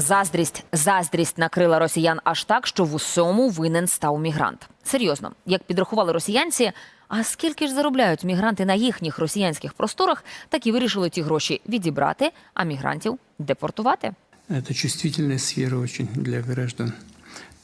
Заздрість, заздрість накрила росіян аж так, що в усьому винен став мігрант. Серйозно, як підрахували росіянці, а скільки ж заробляють мігранти на їхніх росіянських просторах, так і вирішили ті гроші відібрати, а мігрантів депортувати. Це чувствительна сфера очень для граждан.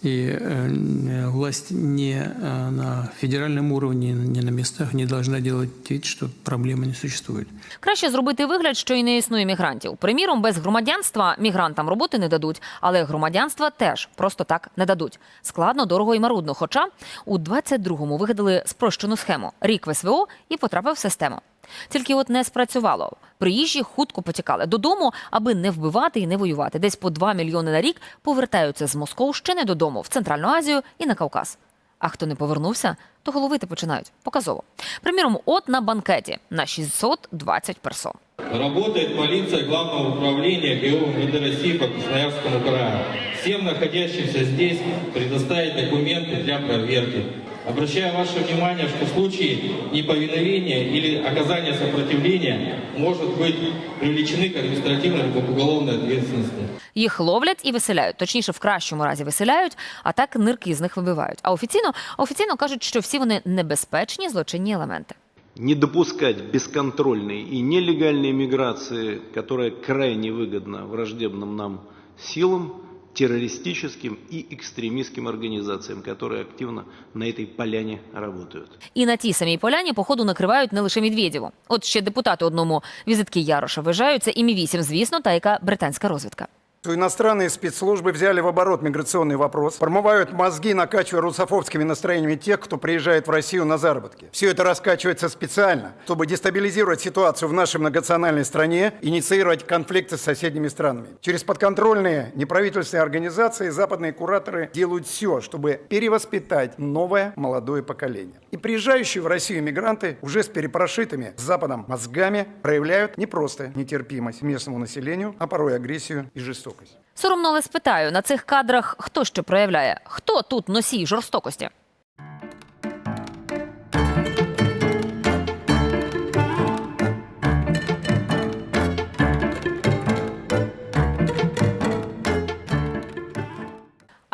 И э, власть не э, на федеральном уровне, не на местах не должна делать вид, что проблемы не существует. Краще зробити вигляд, що й не існує мігрантів. Приміром, без громадянства мігрантам роботи не дадуть, але громадянства теж просто так не дадуть. Складно, дорого і марудно. Хоча у 22-му вигадали спрощену схему рік в СВО і потрапив в систему. Тільки от не спрацювало. Приїжджі хутко потікали додому, аби не вбивати і не воювати. Десь по 2 мільйони на рік повертаються з Московщини додому в Центральну Азію і на Кавказ. А хто не повернувся, то головити починають показово. Приміром, от на банкеті на 620 персон. Работает полиция Главного управления ГИО МВД России по Красноярскому краю. Всем находящимся здесь предоставить документы для проверки. Обращаю ваше внимание, что в случае неповиновения или оказания сопротивления может быть привлечены к административной либо уголовной ответственности. Їх ловлять і виселяють. Точніше, в кращому разі виселяють, а так нирки з них вибивають. А офіційно, офіційно кажуть, що всі вони небезпечні злочинні елементи. не допускать бесконтрольной и нелегальной миграции, которая крайне выгодна враждебным нам силам, террористическим и экстремистским организациям, которые активно на этой поляне работают. І на тій самій поляні, походу, накривають не лише Медведєву. От ще депутати одному візитки Яроша вважають, це і Мі-8, звісно, та яка британська розвідка. Иностранные спецслужбы взяли в оборот миграционный вопрос, промывают мозги, накачивая русофобскими настроениями тех, кто приезжает в Россию на заработки. Все это раскачивается специально, чтобы дестабилизировать ситуацию в нашей многонациональной стране, инициировать конфликты с соседними странами. Через подконтрольные неправительственные организации западные кураторы делают все, чтобы перевоспитать новое молодое поколение. И приезжающие в Россию мигранты уже с перепрошитыми с Западом мозгами проявляют не просто нетерпимость местному населению, а порой агрессию и жестокость. Соромно, але спитаю, на цих кадрах хто що проявляє? Хто тут носій жорстокості?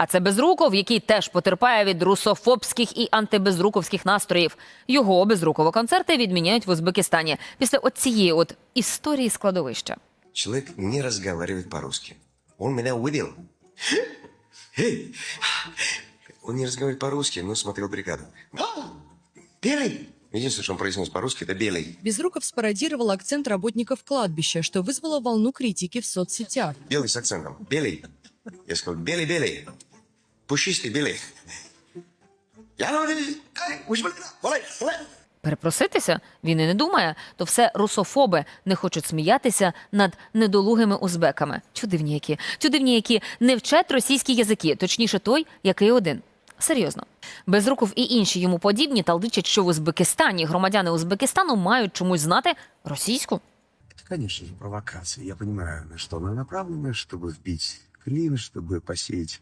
А це Безруков, який теж потерпає від русофобських і антибезруковських настроїв. Його безруково концерти відміняють в Узбекистані після от цієї от історії складовища. Человек не разговаривает по-русски. Он меня увидел. Эй! Он не разговаривает по-русски, но смотрел бригаду. А, Белый! Единственное, что он произнес по-русски, это белый. Безруков спародировал акцент работников кладбища, что вызвало волну критики в соцсетях. Белый с акцентом. Белый. Я сказал, белый, белый. Пушистый, белый. Я ну, ай, уж, блин, волай, волай. Перепроситися він і не думає, то все русофоби не хочуть сміятися над недолугими узбеками. Чудивні які, чудивні які не вчать російські язики, точніше той, який один. Серйозно, Безруков і інші йому подібні талдичать, що в Узбекистані громадяни Узбекистану мають чомусь знати російську. Это, конечно же, провокация. Я понимаю, на что она направлена, чтобы вбить клин, чтобы посеять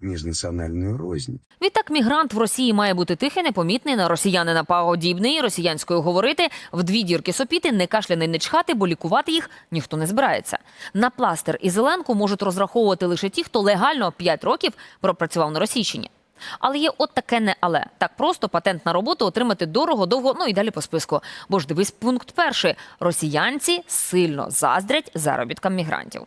межнациональную рознь. Відтак мігрант в Росії має бути тихий, непомітний, на росіянина пагодібний, росіянською говорити, в дві дірки сопіти, не кашляний, не чхати, бо лікувати їх ніхто не збирається. На пластир і зеленку можуть розраховувати лише ті, хто легально 5 років пропрацював на Російщині. Але є от таке не але. Так просто патент на роботу отримати дорого, довго, ну і далі по списку. Бо ж дивись пункт перший: росіянці сильно заздрять заробіткам мігрантів.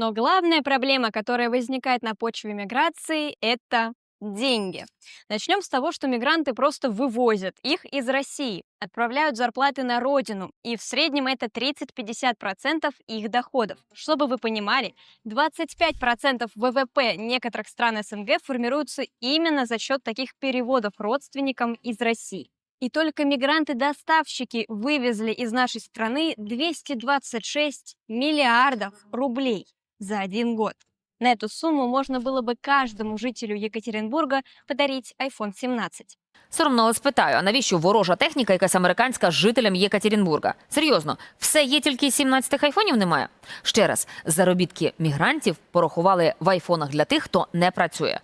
Но главная проблема, которая возникает на почве миграции, это деньги. Начнем с того, что мигранты просто вывозят их из России, отправляют зарплаты на родину, и в среднем это 30-50% их доходов. Чтобы вы понимали, 25% ВВП некоторых стран СНГ формируются именно за счет таких переводов родственникам из России. И только мигранты-доставщики вывезли из нашей страны 226 миллиардов рублей за один год. На эту сумму можно было бы каждому жителю Екатеринбурга подарить iPhone 17. Соромно, але спитаю, а навіщо ворожа техніка, якась американська жителям Єкатерінбурга? Серйозно, все є тільки 17-х айфонів немає. Ще раз, заробітки мігрантів порахували в айфонах для тих, хто не працює.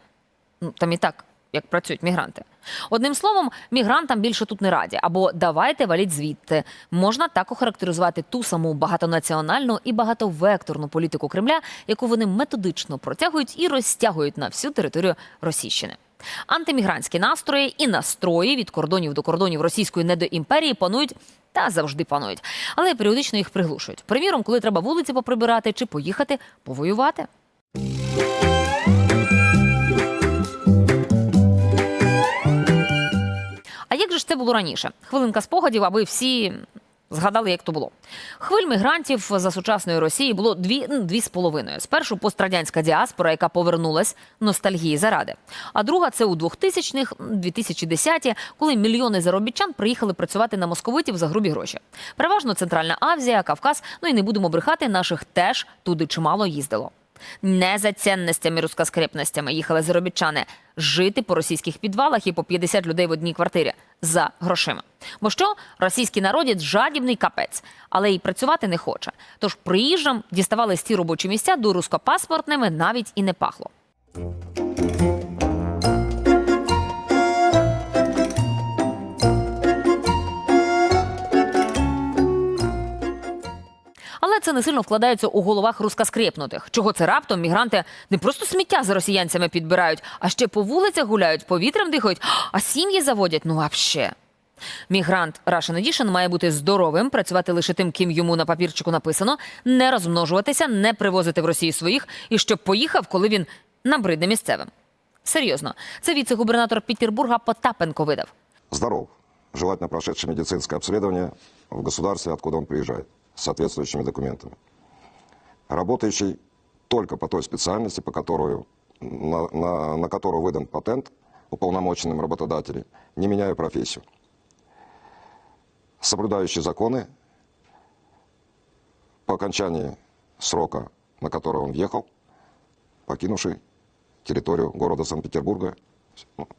Ну там і так як працюють мігранти. Одним словом, мігрантам більше тут не раді, або давайте валіть звідти. Можна так охарактеризувати ту саму багатонаціональну і багатовекторну політику Кремля, яку вони методично протягують і розтягують на всю територію Російщини. Антимігрантські настрої і настрої від кордонів до кордонів російської недоімперії панують та завжди панують, але періодично їх приглушують. Приміром, коли треба вулиці поприбирати чи поїхати повоювати. Як же ж це було раніше? Хвилинка спогадів, аби всі згадали, як то було. Хвиль мігрантів за сучасної Росії було дві, ну, дві з половиною. Спершу пострадянська діаспора, яка повернулась ностальгії заради. А друга це у 2000-х, 2010-ті, коли мільйони заробітчан приїхали працювати на московитів за грубі гроші. Переважно Центральна Азія, Кавказ, ну і не будемо брехати, наших теж туди чимало їздило. Не за цінностями, рускоскрепностями їхали заробітчани жити по російських підвалах і по 50 людей в одній квартирі за грошима. Бо що російський народець жадібний капець, але й працювати не хоче. Тож приїжджам діставали ті робочі місця до рускопаспортними навіть і не пахло. Не сильно вкладається у головах рускоскрепнутих. Чого це раптом мігранти не просто сміття з росіянцями підбирають, а ще по вулицях гуляють, повітрям дихають, а сім'ї заводять. Ну вообще. Мігрант Russian Edition має бути здоровим, працювати лише тим, ким йому на папірчику написано, не розмножуватися, не привозити в Росію своїх і щоб поїхав, коли він набридне місцевим. Серйозно, це віце-губернатор Петербурга Потапенко видав. здоров, желательно прошедший медицинское обследование в государстве, откуда он приезжает, соответствующими документами. Работающий только по той специальности, по которую, на, на- на которую выдан патент уполномоченным работодателей, не меняя профессию. Соблюдающий законы по окончании срока, на который он въехал, покинувший территорию города Санкт-Петербурга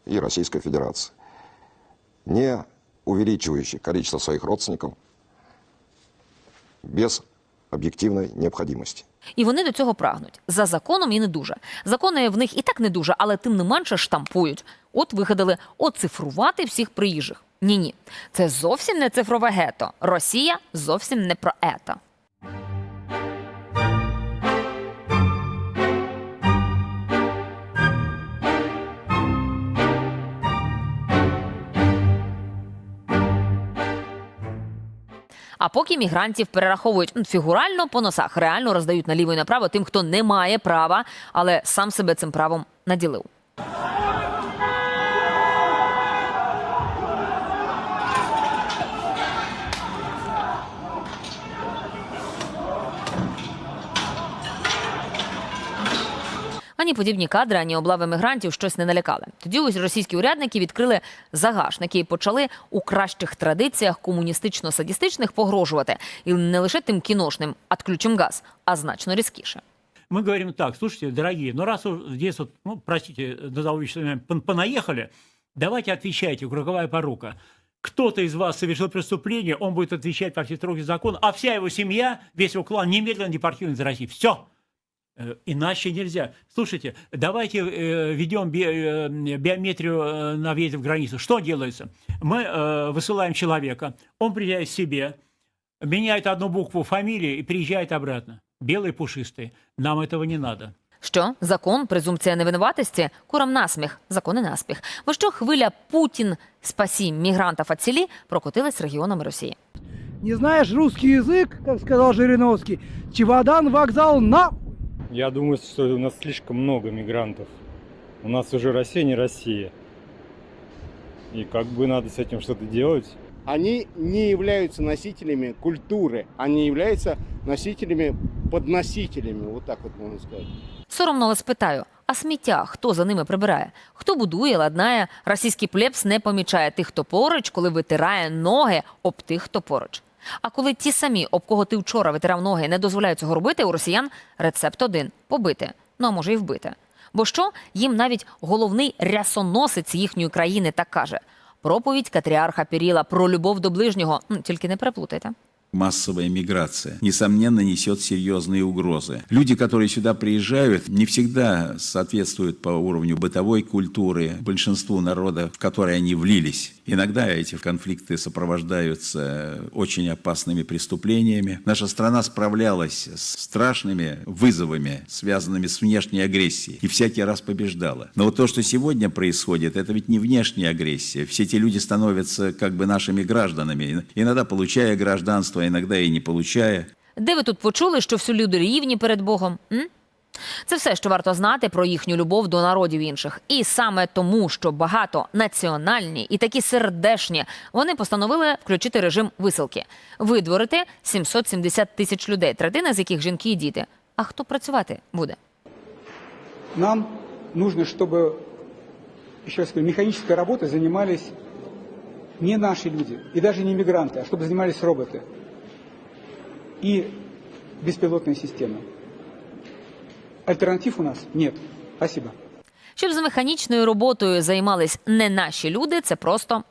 и Российской Федерации не увеличивающий количество своих родственников без об'єктивної необхідності. І вони до цього прагнуть за законом і не дуже. Закони в них і так не дуже, але тим не менше штампують. От вигадали оцифрувати всіх приїжджих. Ні, ні, це зовсім не цифрове гето. Росія зовсім не про ето. А поки мігрантів перераховують фігурально по носах, реально роздають наліво і направо тим, хто не має права, але сам себе цим правом наділив. Ані подібні кадри, ані облави мігрантів щось не налякали. Тоді ось російські урядники відкрили загашники і почали у кращих традиціях комуністично-садістичних погрожувати. І не лише тим кіношним «отключим газ, а значно різкіше. Мы говорим так, слушайте, дорогие, ну раз уж здесь вот, ну, простите, назову веществами, понаехали, давайте отвечайте, круговая порука. Кто-то из вас совершил преступление, он будет отвечать по всей строгий закон, а вся его семья, весь его клан немедленно депортирован из России. Все. Иначе нельзя. Слушайте, давайте э, ведем би- э, биометрию э, на въезде в границу. Что делается? Мы э, высылаем человека, он приезжает к себе, меняет одну букву фамилии и приезжает обратно. Белый пушистый. Нам этого не надо. Що закон, презумпція невинуватості, курам насміх, закони наспіх. Бо що хвиля Путін спасі мігрантів от селі прокотилась регіонами Росії. Не знаешь русский язык, как сказал Жириновский, чемодан, вокзал, на... Я думаю, что у нас слишком много мигрантов. У нас уже Россия не Россия. И как бы надо с этим что-то делать. Они не являются носителями культуры, они являются носителями, подносителями, вот так вот можно сказать. Соромно але спитаю: а сміття хто за ними прибирає? Хто будує, ладнає? Російський плебс не помічає тих, хто поруч, коли витирає ноги об тих, хто поруч. А коли ті самі, об кого ти вчора витирав ноги, не дозволяють цього робити, у росіян рецепт один побити. Ну а може і вбити. Бо що їм навіть головний рясоносець їхньої країни так каже: проповідь Катріарха Піріла про любов до ближнього. Тільки не переплутайте. Массовая миграция, несомненно, несет серьезные угрозы. Люди, которые сюда приезжают, не всегда соответствуют по уровню бытовой культуры большинству народа, в который они влились. Иногда эти конфликты сопровождаются очень опасными преступлениями. Наша страна справлялась с страшными вызовами, связанными с внешней агрессией, и всякий раз побеждала. Но вот то, что сегодня происходит, это ведь не внешняя агрессия. Все эти люди становятся как бы нашими гражданами, иногда получая гражданство, иногда и не получая. Де ви тут почули, що всі люди рівні перед Богом? М? Це все, що варто знати про їхню любов до народів інших. І саме тому, що багато національні і такі сердешні, вони постановили включити режим висилки, видворити 770 тисяч людей, третина з яких жінки і діти. А хто працювати буде? Нам нужно, чтобы, еще раз говорю, механической работой занимались не наши люди, и даже не мигранты, а чтобы занимались роботы и беспилотные системы. Альтернатив у нас нет. Спасибо. Щоб з механічною роботою займались не наші люди, це просто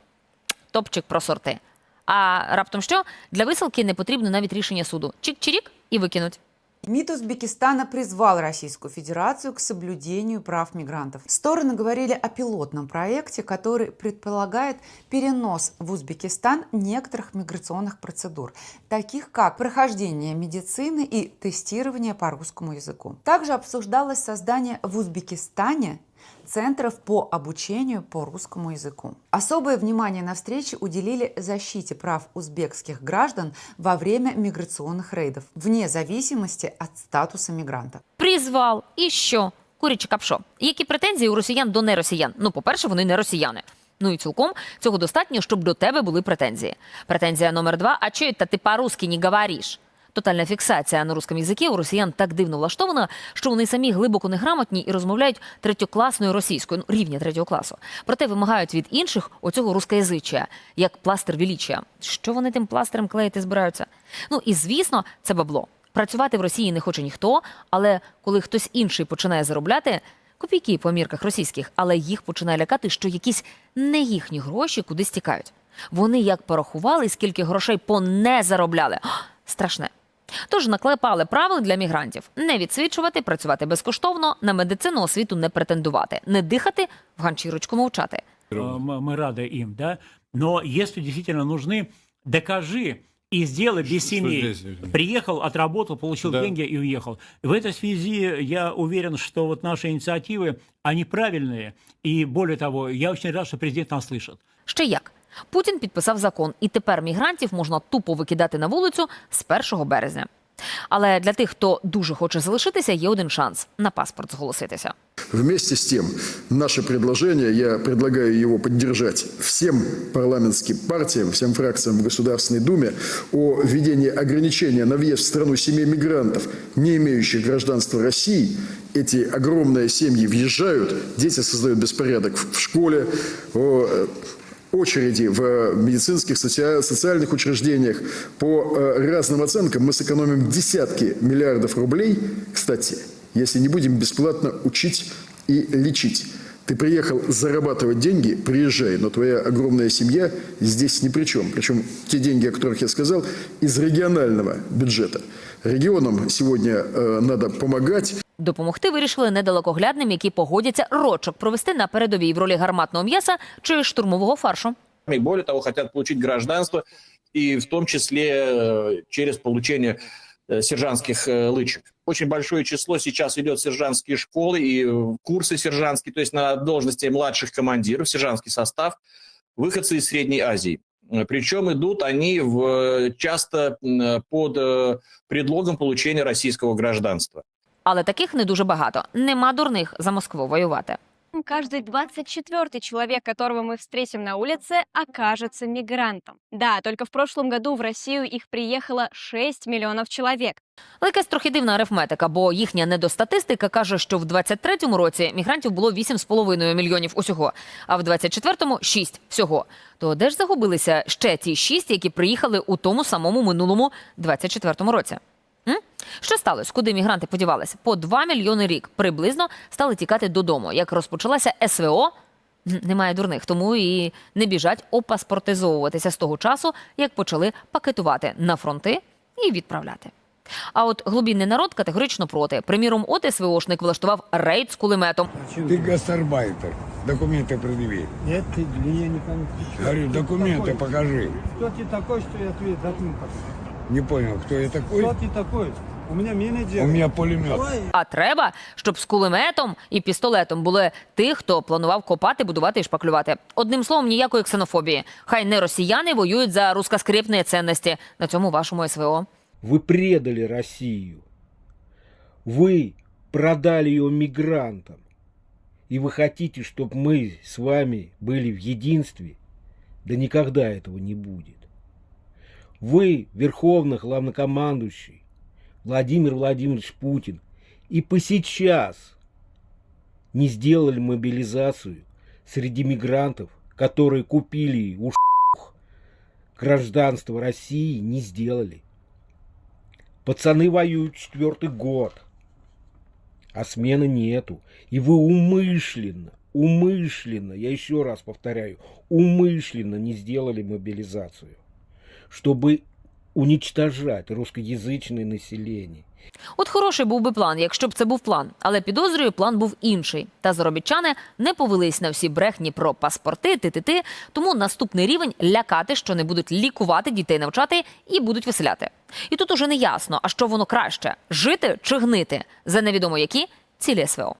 топчик про сорти. А раптом що? Для висилки не потрібно навіть рішення суду. Чик-чирік і викинуть. МИД Узбекистана призвал Российскую Федерацию к соблюдению прав мигрантов. Стороны говорили о пилотном проекте, который предполагает перенос в Узбекистан некоторых миграционных процедур, таких как прохождение медицины и тестирование по русскому языку. Также обсуждалось создание в Узбекистане центров по обучению по русскому языку. Особое внимание на встрече уделили защите прав узбекских граждан во время миграционных рейдов, вне зависимости от статуса мигранта. Призвал. І що? Куряче капшо. Які претензії у росіян до неросіян? Ну, по-перше, вони не росіяни. Ну і цілком цього достатньо, щоб до тебе були претензії. Претензія номер два: а чого це ти по-русски не говориш? Тотальна фіксація на русском язикі у росіян так дивно влаштована, що вони самі глибоко неграмотні і розмовляють третьокласною російською, ну, рівня третього класу. Проте вимагають від інших оцього рускоязичія, як пластир величія. Що вони тим пластирем клеїти збираються? Ну і звісно, це бабло. Працювати в Росії не хоче ніхто, але коли хтось інший починає заробляти. Копійки по мірках російських, але їх починає лякати, що якісь не їхні гроші кудись тікають. Вони як порахували, скільки грошей по не заробляли. А, Страшне. Тож наклепали правил для мігрантів: не відсвічувати, працювати безкоштовно, на медицину освіту не претендувати, не дихати, в ганчірочку мовчати. Э, Мы мы рады им, да. Но если действительно нужны, докажи и сделай без семей. Приехал, отработал, получил Да. деньги и уехал. В этой связи я уверен, что вот наши инициативы, они правильные. И более того, я очень рад, что президент нас слышит. Ще як? Путін підписав закон, і тепер мігрантів можна тупо викидати на вулицю з 1 березня. Але для тих, хто дуже хоче залишитися, є один шанс на паспорт зголоситися. Вместе с тем, наше предложение, я предлагаю его поддержать всем парламентским партиям, всем фракциям в Государственной Думе о введении ограничения на въезд в страну семей мигрантов, не имеющих гражданства России. Эти огромные семьи въезжают, дети создают беспорядок в в школе, о, э, очереди в медицинских, соци- социальных учреждениях. По э, разным оценкам мы сэкономим десятки миллиардов рублей, кстати, если не будем бесплатно учить и лечить. Ты приехал зарабатывать деньги, приезжай, но твоя огромная семья здесь ни при чем. Причем те деньги, о которых я сказал, из регионального бюджета. Регионам сегодня э, надо помогать. Допомогти вирішили недалекоглядним, які погодяться рочок провести на передовій в ролі гарматного м'яса чи штурмового фаршу. И более того, хотят получить гражданство, и в том числе э, через получение э, сержантских э, лычек. Очень большое число сейчас идет в сержантские школы и э, курсы сержантские, то есть на должности младших командиров, сержантский состав, выходцы из Средней Азии. Э, Причем идут они в, э, часто м, под э, предлогом получения российского гражданства. Але таких не дуже багато. Нема дурних за Москву воювати. Каждый 24 человек, которого мы встретим на улице, окажется мигрантом. Да, только в прошлом году в Россию их приехало 6 миллионов человек. Але якась трохи дивна арифметика, бо їхня недостатистика каже, що в 23-му році мігрантів було 8,5 мільйонів усього, а в 24-му – 6 всього. То де ж загубилися ще ті 6, які приїхали у тому самому минулому 24-му році? М? Що сталося? Куди мігранти подівалися? По 2 мільйони рік приблизно стали тікати додому. Як розпочалася СВО, М, Немає дурних, тому і не біжать опаспортизовуватися з того часу, як почали пакетувати на фронти і відправляти. А от глубінний народ категорично проти. Приміром, от СВОшник влаштував рейд з кулеметом. Ты гастарбайтер. Документы предъяви. Нет, ты, я не помню. Говорю, документы покажи. Кто ты такой, что я ответ заткну Не понял, кто я такой? Кто ты такой? У меня менеджер. У меня пулемет. А треба, щоб з кулеметом і пістолетом були ті, хто планував копати, будувати і шпаклювати. Одним словом, ніякої ксенофобії. Хай не росіяни воюють за рускоскрипні цінності на цьому вашому СВО. Вы предали Россию. Вы продали ее мигрантам. И вы хотите, чтобы мы с вами были в единстве? Да никогда этого не будет. Вы, верховный главнокомандующий, Владимир Владимирович Путин, и по сейчас не сделали мобилизацию среди мигрантов, которые купили у гражданство России, не сделали. Пацаны воюют четвертый год, а смены нету. И вы умышленно, умышленно, я еще раз повторяю, умышленно не сделали мобилизацию, чтобы уничтожать русскоязычное население. От хороший був би план, якщо б це був план. Але підозрюю, план був інший. Та заробітчани не повелись на всі брехні про паспорти, ти-ти-ти. Тому наступний рівень лякати, що не будуть лікувати, дітей навчати і будуть виселяти. І тут уже не ясно, а що воно краще жити чи гнити за невідомо які цілі СВО.